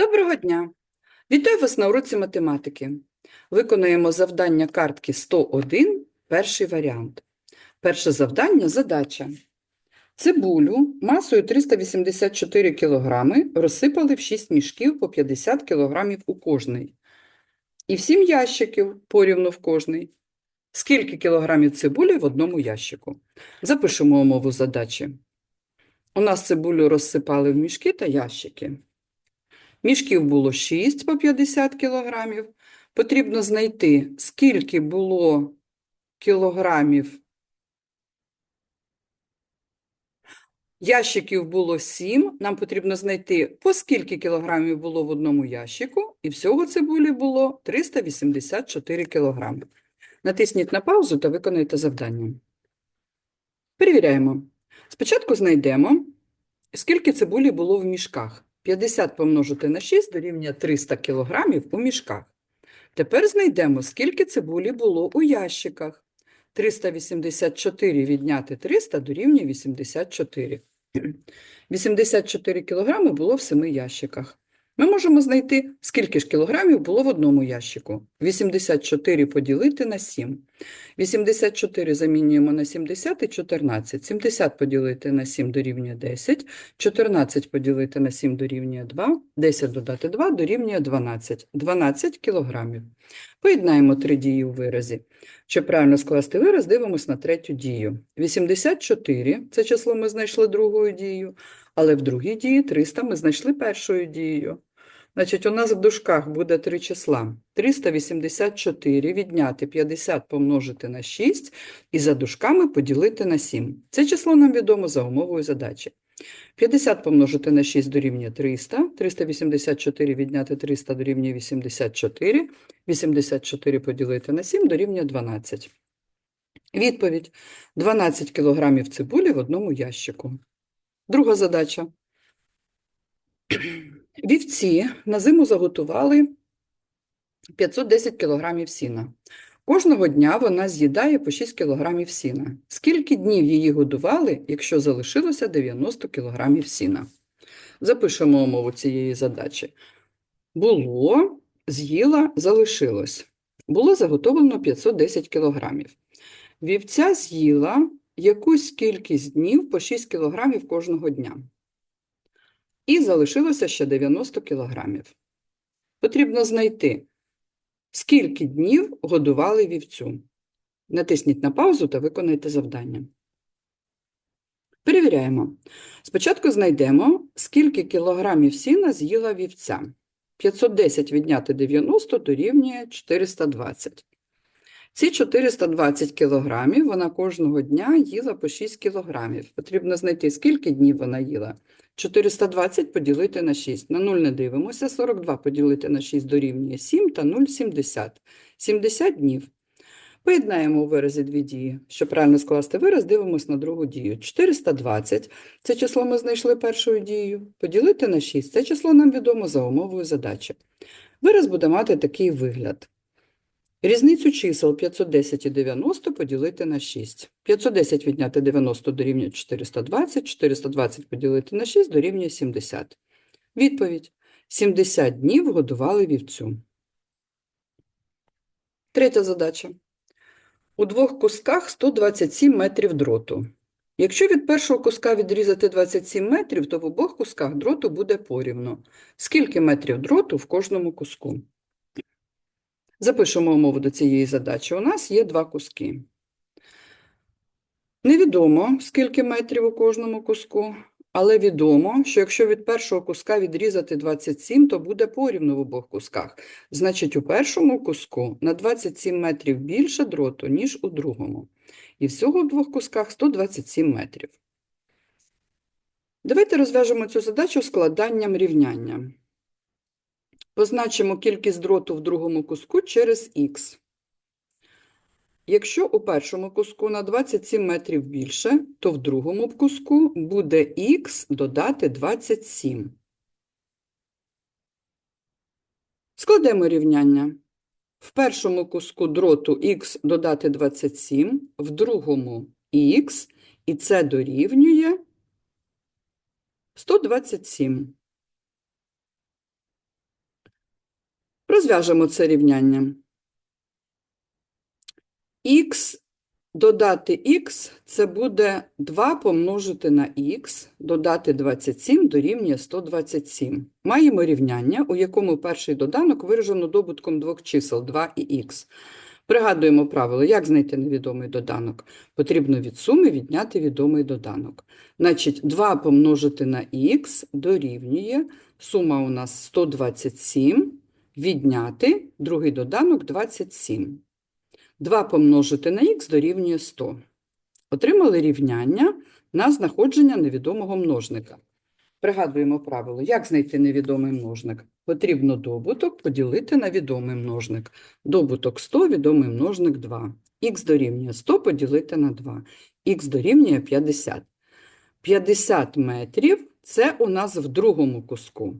Доброго дня! Вітаю вас на уроці математики. Виконуємо завдання картки 101, перший варіант. Перше завдання – задача. Цибулю масою 384 кг розсипали в 6 мішків по 50 кг у кожний. І в 7 ящиків порівну в кожний. Скільки кілограмів цибулі в одному ящику? Запишемо умову задачі. У нас цибулю розсипали в мішки та ящики. Мішків було 6 по 50 кілограмів. Потрібно знайти, скільки було кілограмів. Ящиків було 7. Нам потрібно знайти, по скільки кілограмів було в одному ящику. І всього цибулі було 384 кілограми. Натисніть на паузу та виконайте завдання. Перевіряємо. Спочатку знайдемо, скільки цибулі було в мішках. 50 помножити на 6 дорівнює 300 кг у мішках. Тепер знайдемо, скільки цибулі було у ящиках. 384 відняти 300 дорівнює 84. 84 кг було в 7 ящиках. Ми можемо знайти, скільки ж кілограмів було в одному ящику. 84 поділити на 7. 84 замінюємо на 70 і 14. 70 поділити на 7 дорівнює 10. 14 поділити на 7 дорівнює 2. 10 додати 2 дорівнює 12. 12 кілограмів. Поєднаємо три дії у виразі. Щоб правильно скласти вираз, дивимось на третю дію. 84 – це число ми знайшли другою дією, але в другій дії 300 ми знайшли першою дією. Значить, у нас в дужках буде три числа. 384 відняти 50 помножити на 6 і за дужками поділити на 7. Це число нам відомо за умовою задачі. 50 помножити на 6 дорівнює 300, 384 відняти 300 дорівнює 84, 84 поділити на 7 дорівнює 12. Відповідь. 12 кг цибулі в одному ящику. Друга задача. Вівці на зиму заготували 510 кг сіна. Кожного дня вона з'їдає по 6 кг сіна. Скільки днів її годували, якщо залишилося 90 кг сіна? Запишемо умову цієї задачі. Було, з'їла, залишилось. Було заготовлено 510 кг. Вівця з'їла якусь кількість днів по 6 кг кожного дня. І залишилося ще 90 кілограмів. Потрібно знайти, скільки днів годували вівцю. Натисніть на паузу та виконайте завдання. Перевіряємо. Спочатку знайдемо, скільки кілограмів сіна з'їла вівця. 510 відняти 90 дорівнює 420. Ці 420 кілограмів вона кожного дня їла по 6 кілограмів. Потрібно знайти, скільки днів вона їла. 420 поділити на 6. На 0 не дивимося. 42 поділити на 6 дорівнює 7 та 0 – 70. 70 днів. Поєднаємо у виразі дві дії. Щоб правильно скласти вираз, дивимося на другу дію. 420 – це число ми знайшли першою дією. Поділити на 6 – це число нам відомо за умовою задачі. Вираз буде мати такий вигляд. Різницю чисел 510 і 90 поділити на 6. 510 відняти 90 дорівнює 420, 420 поділити на 6 дорівнює 70. Відповідь. 70 днів годували вівцю. Третя задача. У двох кусках 127 метрів дроту. Якщо від першого куска відрізати 27 метрів, то в обох кусках дроту буде порівно. Скільки метрів дроту в кожному куску? Запишемо умову до цієї задачі. У нас є два куски. Невідомо, скільки метрів у кожному куску, але відомо, що якщо від першого куска відрізати 27, то буде порівну в обох кусках. Значить, у першому куску на 27 метрів більше дроту, ніж у другому. І всього в двох кусках 127 метрів. Давайте розв'яжемо цю задачу складанням рівняння. Позначимо кількість дроту в другому куску через х. Якщо у першому куску на 27 метрів більше, то в другому куску буде х додати 27. Складемо рівняння. В першому куску дроту х додати 27, в другому х, і це дорівнює 127. Розв'яжемо це рівняння. Х додати х – це буде 2 помножити на х, додати 27 дорівнює 127. Маємо рівняння, у якому перший доданок виражено добутком двох чисел 2 і х. Пригадуємо правило, як знайти невідомий доданок. Потрібно від суми відняти відомий доданок. Значить, 2 помножити на х дорівнює, сума у нас 127, відняти другий доданок 27. 2 помножити на х дорівнює 100. Отримали рівняння на знаходження невідомого множника. Пригадуємо правило, як знайти невідомий множник. Потрібно добуток поділити на відомий множник. Добуток 100, відомий множник 2. Х дорівнює 100 поділити на 2. Х дорівнює 50. 50 метрів – це у нас в другому куску,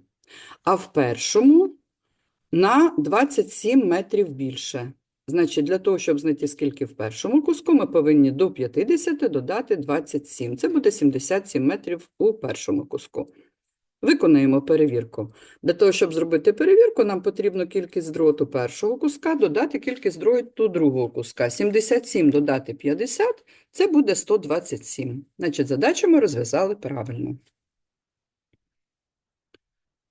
а в першому на 27 метрів більше. Значить, для того, щоб знайти, скільки в першому куску, ми повинні до 50 додати 27. Це буде 77 метрів у першому куску. Виконаємо перевірку. Для того, щоб зробити перевірку, нам потрібно кількість дроту першого куска додати кількість дроту другого куска. 77 додати 50 – це буде 127. Значить, задачу ми розв'язали правильно.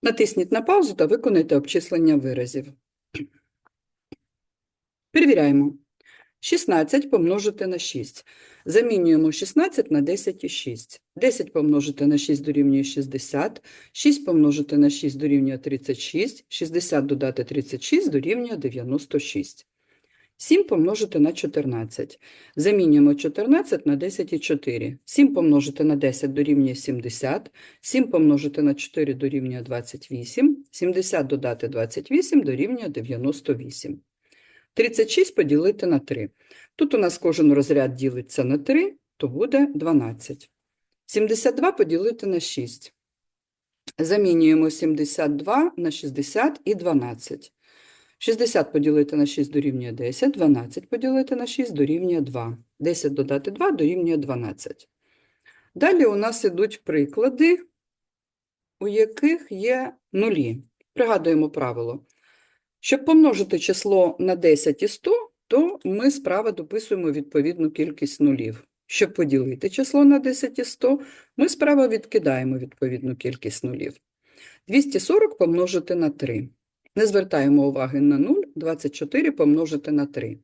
Натисніть на паузу та виконайте обчислення виразів. Перевіряємо. 16 помножити на 6. Замінюємо 16 на 10 і 6. 10 помножити на 6 дорівнює 60. 6 помножити на 6 дорівнює 36. 60 додати 36 дорівнює 96. 7 помножити на 14. Замінюємо 14 на 10 і 4. 7 помножити на 10 дорівнює 70. 7 помножити на 4 дорівнює 28. 70 додати 28 дорівнює 98. 36 поділити на 3. Тут у нас кожен розряд ділиться на 3, то буде 12. 72 поділити на 6. Замінюємо 72 на 60 і 12. 60 поділити на 6 дорівнює 10, 12 поділити на 6 дорівнює 2. 10 додати 2 дорівнює 12. Далі у нас ідуть приклади, у яких є нулі. Пригадуємо правило. Щоб помножити число на 10 і 100, то ми справа дописуємо відповідну кількість нулів. Щоб поділити число на 10 і 100, ми справа відкидаємо відповідну кількість нулів. 240 помножити на 3. Не звертаємо уваги на 0, 24 помножити на 3.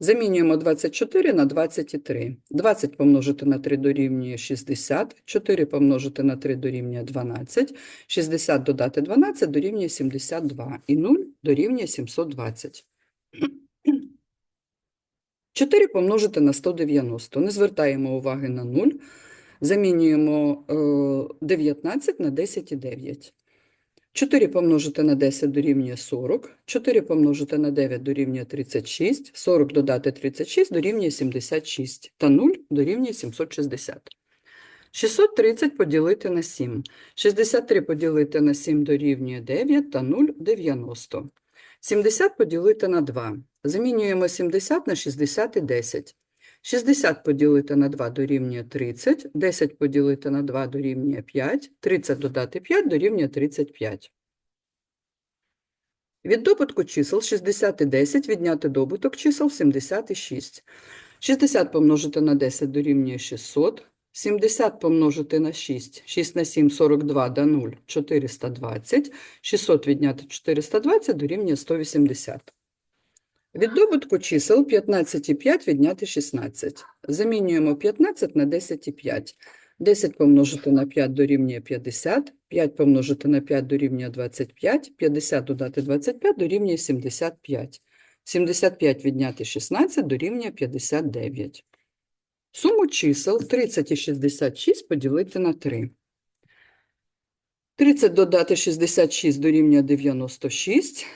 Замінюємо 24 на 23. 20 помножити на 3 дорівнює 60, 4 помножити на 3 дорівнює 12, 60 додати 12 дорівнює 72 і 0 дорівнює 720. 4 помножити на 190. Не звертаємо уваги на 0. Замінюємо е, 19 на 10 і 9. 4 помножити на 10 дорівнює 40, 4 помножити на 9 дорівнює 36, 40 додати 36 дорівнює 76, та 0 дорівнює 760. 630 поділити на 7. 63 поділити на 7 дорівнює 9 та 0 – 90. 70 поділити на 2. Замінюємо 70 на 60 і 10. 60 поділити на 2 дорівнює 30, 10 поділити на 2 дорівнює 5, 30 додати 5 дорівнює 35. Від добутку чисел 60 і 10 відняти добуток чисел 70 і 6. 60 помножити на 10 дорівнює 600, 70 помножити на 6, 6 на 7 – 42, да 0 – 420, 600 відняти 420 дорівнює 180. Від добутку чисел 15 і 5 відняти 16. Замінюємо 15 на 10 і 5. 10 помножити на 5 дорівнює 50, 5 помножити на 5 дорівнює 25, 50 додати 25 дорівнює 75. 75 відняти 16 дорівнює 59. Суму чисел 30 і 66 поділити на 3. 30 додати 66 дорівнює 96.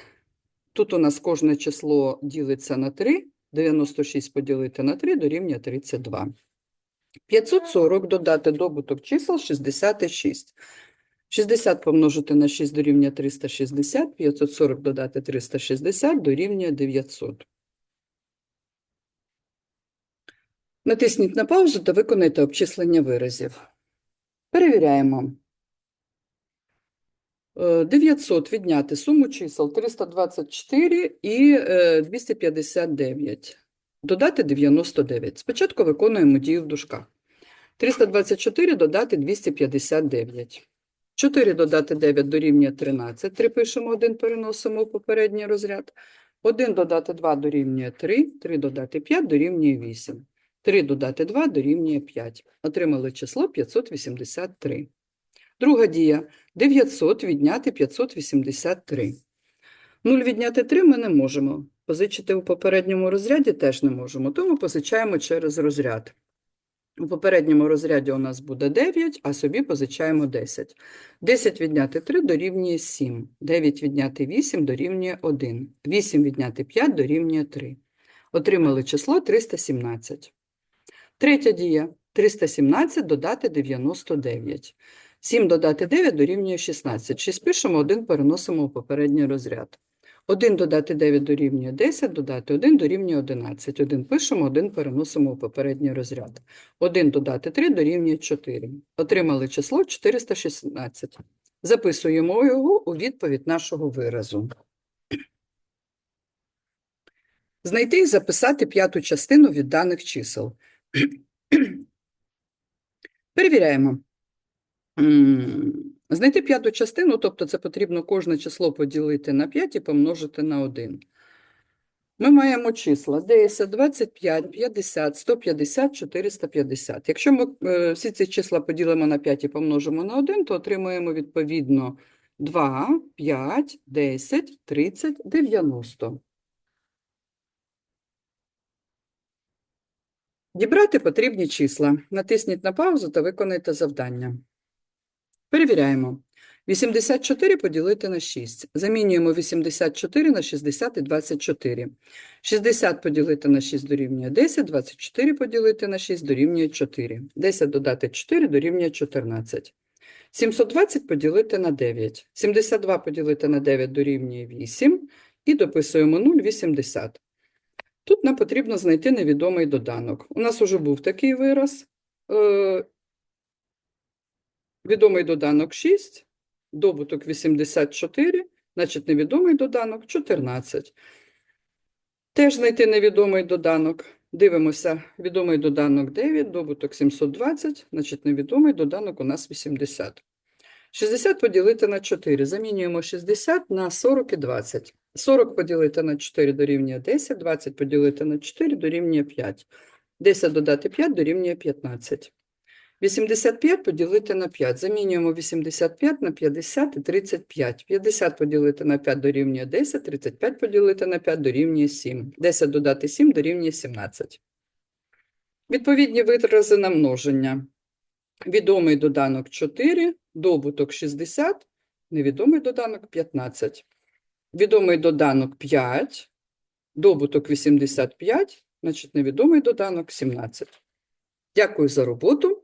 Тут у нас кожне число ділиться на 3, 96 поділити на 3 дорівнює 32. 540 додати добуток чисел 66. 60 помножити на 6 дорівнює 360, 540 додати 360 дорівнює 900. Натисніть на паузу та виконайте обчислення виразів. Перевіряємо. Е, 900 відняти суму чисел 324 і е, 259. Додати 99. Спочатку виконуємо дію в дужках. 324 додати 259. 4 додати 9 дорівнює 13. 3 пишемо, 1 переносимо у попередній розряд. 1 додати 2 дорівнює 3. 3 додати 5 дорівнює 8. 3 додати 2 дорівнює 5. Отримали число 583. Друга дія. 900 відняти 583. 0 відняти 3 ми не можемо. Позичити у попередньому розряді теж не можемо, тому позичаємо через розряд. У попередньому розряді у нас буде 9, а собі позичаємо 10. 10 відняти 3 дорівнює 7. 9 відняти 8 дорівнює 1. 8 відняти 5 дорівнює 3. Отримали число 317. Третя дія. 317 додати 99. 7 додати 9 дорівнює 16. 6 пишемо, 1 переносимо у попередній розряд. 1 додати 9 дорівнює 10, додати 1 дорівнює 11. 1 пишемо, 1 переносимо у попередній розряд. 1 додати 3 дорівнює 4. Отримали число 416. Записуємо його у відповідь нашого виразу. Знайти і записати п'яту частину від даних чисел. Перевіряємо. Знайти п'яту частину, тобто це потрібно кожне число поділити на 5 і помножити на 1. Ми маємо числа 10, 25, 50, 150, 450. Якщо ми е, всі ці числа поділимо на 5 і помножимо на 1, то отримаємо відповідно 2, 5, 10, 30, 90. Дібрати потрібні числа. Натисніть на паузу та виконайте завдання. Перевіряємо. 84 поділити на 6. Замінюємо 84 на 60 і 24. 60 поділити на 6 дорівнює 10, 24 поділити на 6 дорівнює 4. 10 додати 4 дорівнює 14. 720 поділити на 9. 72 поділити на 9 дорівнює 8. І дописуємо 0, 80. Тут нам потрібно знайти невідомий доданок. У нас уже був такий вираз. Відомий доданок 6, добуток 84, значить невідомий доданок 14. Теж знайти невідомий доданок. Дивимося, відомий доданок 9, добуток 720, значить невідомий доданок у нас 80. 60 поділити на 4. Замінюємо 60 на 40 і 20. 40 поділити на 4 дорівнює 10, 20 поділити на 4 дорівнює 5. 10 додати 5 дорівнює 15. 85 поділити на 5. Замінюємо 85 на 50 і 35. 50 поділити на 5 дорівнює 10, 35 поділити на 5 дорівнює 7. 10 додати 7 дорівнює 17. Відповідні вирази на множення. Відомий доданок 4, добуток 60, невідомий доданок 15. Відомий доданок 5, добуток 85, значить невідомий доданок 17. Дякую за роботу.